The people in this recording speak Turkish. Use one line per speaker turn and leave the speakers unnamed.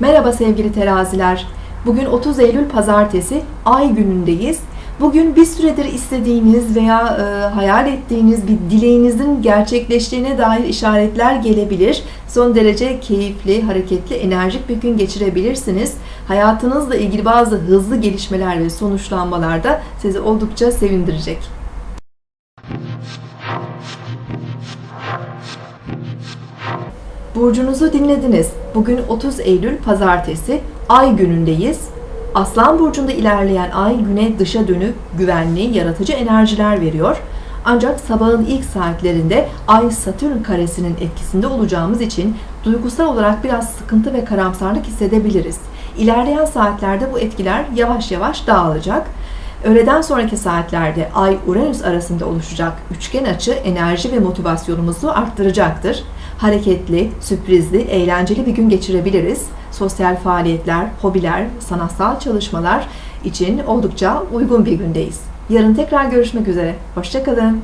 Merhaba sevgili teraziler. Bugün 30 Eylül Pazartesi, Ay günündeyiz. Bugün bir süredir istediğiniz veya e, hayal ettiğiniz bir dileğinizin gerçekleştiğine dair işaretler gelebilir. Son derece keyifli, hareketli, enerjik bir gün geçirebilirsiniz. Hayatınızla ilgili bazı hızlı gelişmeler ve sonuçlanmalar da sizi oldukça sevindirecek. Burcunuzu dinlediniz. Bugün 30 Eylül Pazartesi, Ay günündeyiz. Aslan burcunda ilerleyen ay güne dışa dönük güvenli, yaratıcı enerjiler veriyor. Ancak sabahın ilk saatlerinde Ay Satürn karesinin etkisinde olacağımız için duygusal olarak biraz sıkıntı ve karamsarlık hissedebiliriz. İlerleyen saatlerde bu etkiler yavaş yavaş dağılacak. Öğleden sonraki saatlerde Ay-Uranüs arasında oluşacak üçgen açı enerji ve motivasyonumuzu arttıracaktır. Hareketli, sürprizli, eğlenceli bir gün geçirebiliriz. Sosyal faaliyetler, hobiler, sanatsal çalışmalar için oldukça uygun bir gündeyiz. Yarın tekrar görüşmek üzere. Hoşçakalın.